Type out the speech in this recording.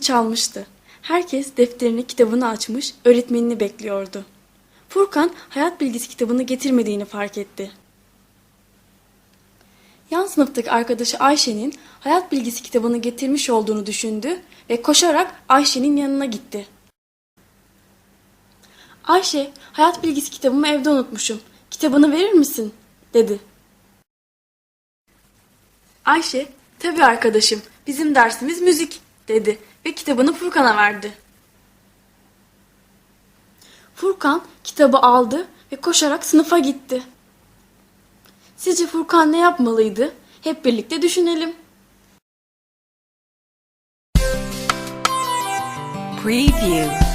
çalmıştı. Herkes defterini, kitabını açmış, öğretmenini bekliyordu. Furkan hayat bilgisi kitabını getirmediğini fark etti. Yan sınıftaki arkadaşı Ayşe'nin hayat bilgisi kitabını getirmiş olduğunu düşündü ve koşarak Ayşe'nin yanına gitti. Ayşe, hayat bilgisi kitabımı evde unutmuşum. Kitabını verir misin? dedi. Ayşe, tabii arkadaşım, bizim dersimiz müzik, dedi ve kitabını Furkan'a verdi. Furkan kitabı aldı ve koşarak sınıfa gitti. Sizce Furkan ne yapmalıydı? Hep birlikte düşünelim. Preview.